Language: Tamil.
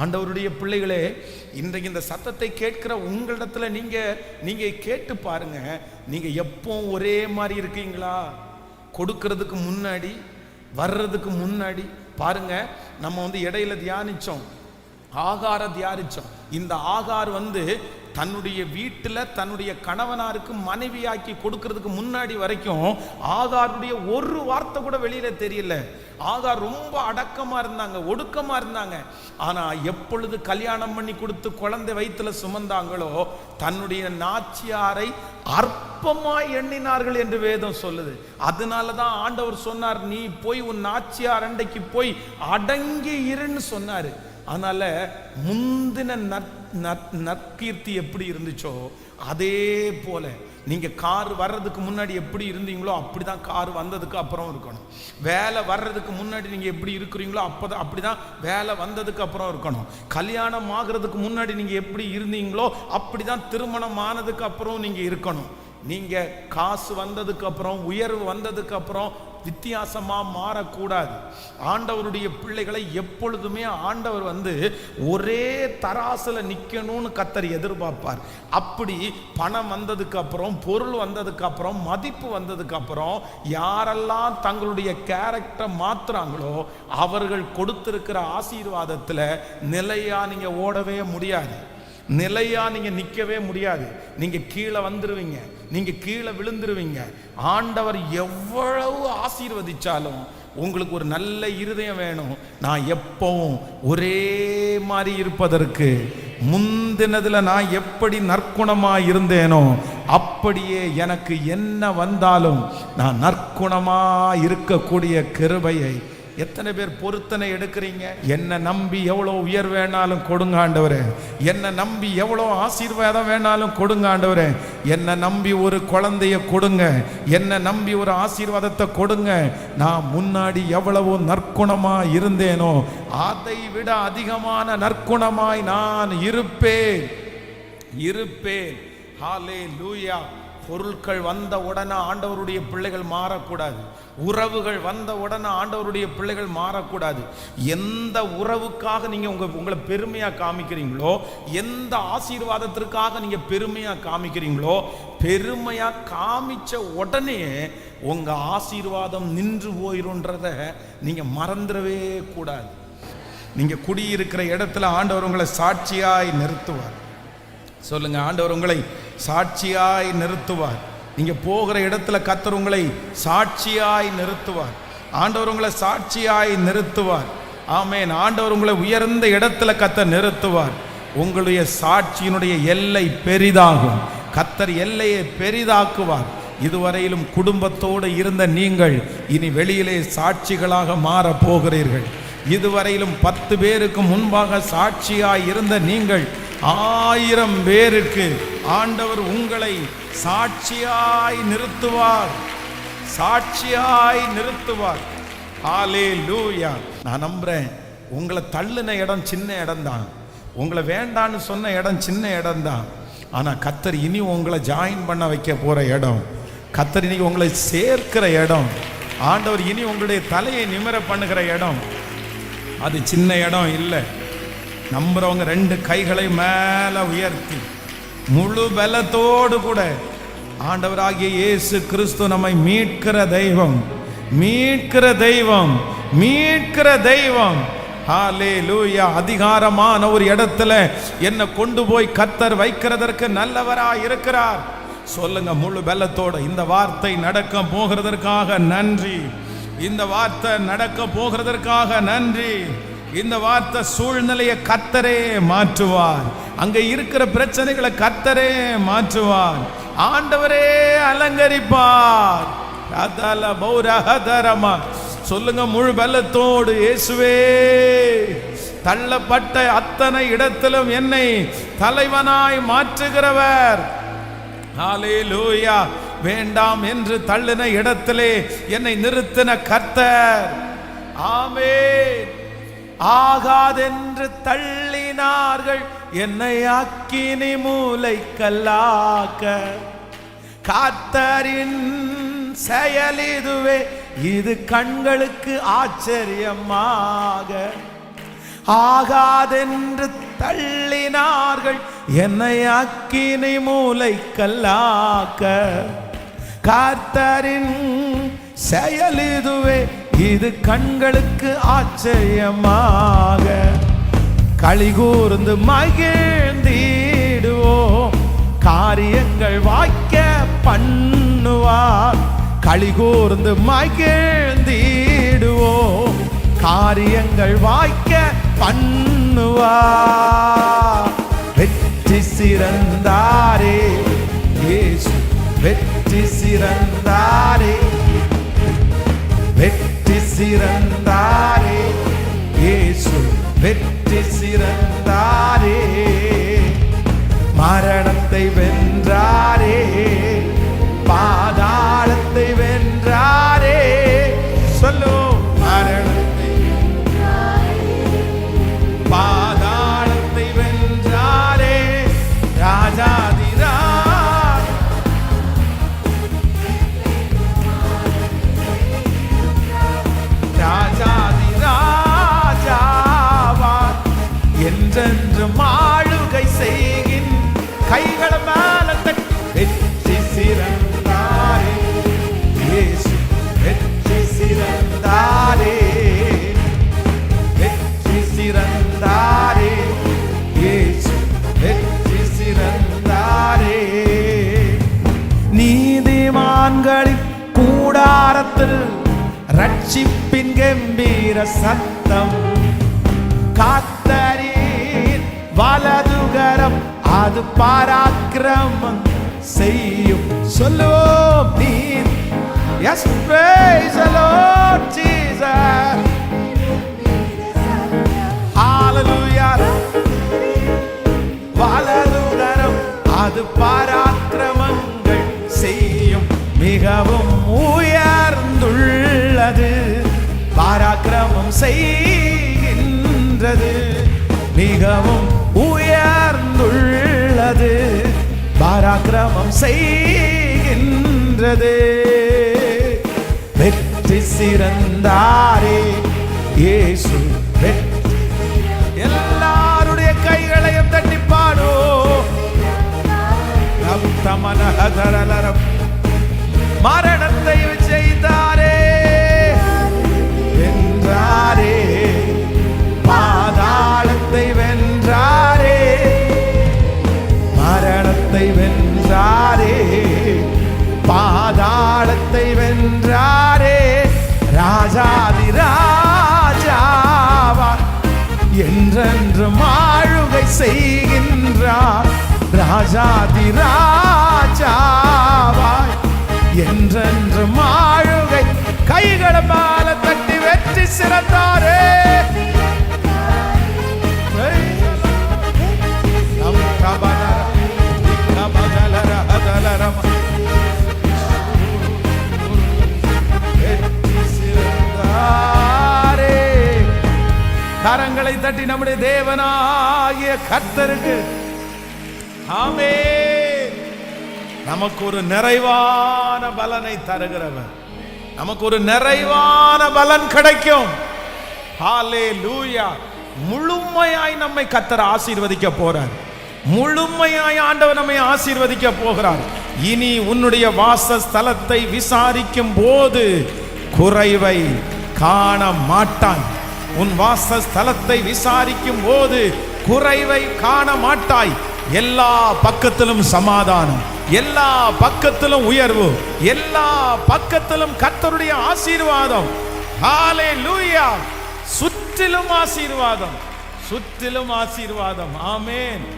ஆண்டவருடைய பிள்ளைகளே இன்றைக்கு இந்த சத்தத்தை கேட்கிற உங்களிடத்துல நீங்க நீங்க கேட்டு பாருங்க. நீங்க எப்போ ஒரே மாதிரி இருக்கீங்களா? கொடுக்கறதுக்கு முன்னாடி வர்றதுக்கு முன்னாடி பாருங்க நம்ம வந்து இடையில தியானிச்சோம். ஆகார தியானிச்சோம். இந்த ஆகார் வந்து தன்னுடைய வீட்டில் தன்னுடைய கணவனாருக்கு மனைவியாக்கி கொடுக்கறதுக்கு முன்னாடி வரைக்கும் ஆகாருடைய ஒரு வார்த்தை கூட வெளியில தெரியல. ஆகார் ரொம்ப அடக்கமாக இருந்தாங்க ஒடுக்கமாக இருந்தாங்க. ஆனால் எப்பொழுது கல்யாணம் பண்ணி கொடுத்து குழந்தை வயிற்றுல சுமந்தாங்களோ தன்னுடைய நாச்சியாரை அற்பமாக எண்ணினார்கள் என்று வேதம் சொல்லுது. அதனால தான் ஆண்டவர் சொன்னார் நீ போய் உன் நாச்சியார் அண்டைக்கு போய் அடங்கி இருன்னு சொன்னார். அதனால முந்தின நற்- நற்- நற்கீர்த்தி எப்படி இருந்துச்சோ அதே போல நீங்கள் கார் வர்றதுக்கு முன்னாடி எப்படி இருந்தீங்களோ அப்படிதான் கார் வந்ததுக்கு அப்புறம் இருக்கணும். வேலை வர்றதுக்கு முன்னாடி நீங்கள் எப்படி இருக்கிறீங்களோ அப்போ அப்பதான் அப்படிதான் வேலை வந்ததுக்கு அப்புறம் இருக்கணும். கல்யாணம் ஆகிறதுக்கு முன்னாடி நீங்கள் எப்படி இருந்தீங்களோ அப்படிதான் திருமணம் ஆனதுக்கு அப்புறம் நீங்கள் இருக்கணும். நீங்கள் காசு வந்ததுக்கு அப்புறம் உயர்வு வந்ததுக்கு அப்புறம் வித்தியாசமாக மாறக்கூடாது. ஆண்டவருடைய பிள்ளைகளை எப்பொழுதுமே ஆண்டவர் வந்து ஒரே தராசுல நிக்கணும்னு கத்தர் எதிர்பார்ப்பார். அப்படி பணம் வந்ததுக்கு அப்புறம் பொருள் வந்ததுக்கு அப்புறம் மதிப்பு வந்ததுக்கு அப்புறம் யாரெல்லாம் தங்களுடைய கேரக்டரை மாத்துறாங்களோ அவர்கள் கொடுத்திருக்கிற ஆசீர்வாதத்துல நிலையா நீங்க ஓடவே முடியாது. நிலையா நீங்க நிக்கவே முடியாது. நீங்க கீழே வந்துருவீங்க. நீங்க கீழே விழுந்துருவீங்க. ஆண்டவர் எவ்வளவு ஆசீர்வதிச்சாலும் உங்களுக்கு ஒரு நல்ல இருதயம் வேணும். நான் எப்பவும் ஒரே மாதிரி இருப்பதற்கு முந்தினதுல நான் எப்படி நற்குணமா இருந்தேனோ அப்படியே எனக்கு என்ன வந்தாலும் நான் நற்குணமா இருக்கக்கூடிய கிருபையை எத்தனை பேர் பொருத்தனை எடுக்கிறீங்க? என்ன நம்பி எவ்வளோ உயர் வேணாலும் கொடுங்க ஆண்டவரே. என்ன நம்பி எவ்வளோ ஆசீர்வாதம் வேணாலும் கொடுங்க ஆண்டவரே. என்ன நம்பி ஒரு குழந்தைய கொடுங்க. என்ன நம்பி ஒரு ஆசீர்வாதத்தை கொடுங்க. நான் முன்னாடி எவ்வளவோ நற்குணமாக இருந்தேனோ அதை விட அதிகமான நற்குணமாய் நான் இருப்பேன். இருப்பேன். ஹாலே லூயா பொருட்கள் வந்த உடனே ஆண்டவருடைய பிள்ளைகள் மாறக்கூடாது. உறவுகள் வந்த உடனே ஆண்டவருடைய பிள்ளைகள் மாறக்கூடாது. எந்த உறவுக்காக நீங்கள் உங்கள் உங்களை பெருமையாக காமிக்கிறீங்களோ எந்த ஆசீர்வாதத்திற்காக நீங்கள் பெருமையாக காமிக்கிறீங்களோ பெருமையாக காமிச்ச உடனே உங்கள் ஆசீர்வாதம் நின்று போயிருன்றத நீங்கள் மறந்துடவே கூடாது. நீங்கள் குடியிருக்கிற இடத்துல ஆண்டவர் உங்களை சாட்சியாய் நிறுத்துவார். சொல்லுங்க ஆண்டவர் உங்களை சாட்சியாய் நிறுத்துவார். நீங்க போகிற இடத்துல கத்தர் உங்களை சாட்சியாய் நிறுத்துவார். ஆண்டவர் உங்களை சாட்சியாய் நிறுத்துவார். ஆமேன். ஆண்டவர் உங்களை உயர்ந்த இடத்துல கத்தர் நிறுத்துவார். உங்களுடைய சாட்சியினுடைய எல்லை பெரிதாகும். கத்தர் எல்லையை பெரிதாக்குவார். இதுவரையிலும் குடும்பத்தோடு இருந்த நீங்கள் இனி வெளியிலே சாட்சிகளாக மாறப் போகிறீர்கள் இதுவரையிலும் பத்து பேருக்கு முன்பாக சாட்சியாய் இருந்த நீங்கள் ஆயிரம் பேருக்கு ஆண்டவர் உங்களை சாட்சியாய் நிறுத்துவார். சாட்சியாய் நிறுத்துவார். ஆலே லூயா நான் நம்புறேன் உங்களை தள்ளுன இடம் சின்ன இடம் தான் உங்களை வேண்டான்னு சொன்ன இடம் சின்ன இடம் தான் ஆனால் கத்தர் இனி உங்களை ஜாயின் பண்ண வைக்க போகிற இடம். கத்தர் இனி உங்களை சேர்க்கிற இடம். ஆண்டவர் இனி உங்களுடைய தலையை நிமிர பண்ணுகிற இடம். அது சின்ன இடம் இல்லை. நம்புறவங்க ரெண்டு கைகளை மேல உயர்த்தி முழு பலத்தோடு கூட ஆண்டவராகிய இயேசு கிறிஸ்து நம்மை மீட்கிற தெய்வம் மீட்கிற தெய்வம் மீட்கிற தெய்வம். ஹாலே லூயா அதிகாரமான ஒரு இடத்துல என்னை கொண்டு போய் கத்தர் வைக்கிறதற்கு நல்லவரா இருக்கிறார். சொல்லுங்க முழு பலத்தோட. இந்த வார்த்தை நடக்க போகிறதற்காக நன்றி. இந்த வார்த்தை நடக்க போகிறதற்காக நன்றி. இந்த வார்த்தை சூழ்நிலையை கத்தரே மாற்றுவார். அங்க இருக்கிற பிரச்சனைகளை கத்தரே மாற்றுவார். ஆண்டவரே அலங்கரிப்பார். அதல சொல்லுங்க முழு பலத்தோடு இயேசுவே தள்ளப்பட்ட அத்தனை இடத்திலும் என்னை தலைவனாய் மாற்றுகிறவர். ஹalleluya வேண்டாம் என்று தள்ளின இடத்திலே என்னை நிறுத்தின கர்த்தர். ஆமே ஆகாதென்று தள்ளினார்கள். என்னை அக்கினி மூளை கல்லாக்க காத்தரின் செயல் இதுவே. இது கண்களுக்கு ஆச்சரியமாக. ஆகாதென்று தள்ளினார்கள். என்னை அக்கினி மூளை கல்லாக்க காத்தரின் செயல் இதுவே. இது கண்களுக்கு ஆச்சரியமாக. களி கூர்ந்து மகிழ்ந்திடுவோம். காரியங்கள் வாய்க்க பண்ணுவார். களி கூர்ந்து மகிழ்ந்திடுவோம். காரியங்கள் வாய்க்க பண்ணுவார். வெற்றி சிறந்தாரே. இயேசு வெற்றி சிறந்த சிறந்தாரே இயேசு வெற்றி சிறந்தாரே மரணத்தை வென்றாரே சத்தம். காத்தரின் வலதுகரம் அது பாராக்கிரமம் செய்யும். சொல்லுவோம் நீர். எஸ் praise the Lord செய்கின்றது. மிகவும் உயர்ந்துள்ளது. பராக்கிரமம் செய்கின்றது. வெற்றி சிறந்தாரே இயேசு எல்லாருடைய கைகளையும் தட்டி பாடோ. நம் தமனகதரலரம் மரணத்தை விஜய் செய்கின்றார். ராஜாதி ராஜாவாய். என்றென்று மாழுகை கைகள பாலத்தை கரங்களை தட்டி நம்முடைய தேவனாகிய கர்த்தருக்கு. ஆமே நமக்கு ஒரு நிறைவான பலனை தருகிறவர். நமக்கு ஒரு நிறைவான பலன் கிடைக்கும். ஹாலே லூயா முழுமையாய் நம்மை கத்தர் ஆசீர்வதிக்க போறார். முழுமையாய் ஆண்டவர் நம்மை ஆசீர்வதிக்க போகிறார். இனி உன்னுடைய வாசஸ்தலத்தை விசாரிக்கும் போது குறைவை காண மாட்டான் உன் வாசஸ்தலத்தை விசாரிக்கும் போது குறைவை காண மாட்டாய் எல்லா பக்கத்திலும் சமாதானம் எல்லா பக்கத்திலும் உயர்வு எல்லா பக்கத்திலும் கத்தருடைய ஆசீர்வாதம். ஹாலே லூயா சுற்றிலும் ஆசீர்வாதம் சுற்றிலும் ஆசீர்வாதம். ஆமேன்.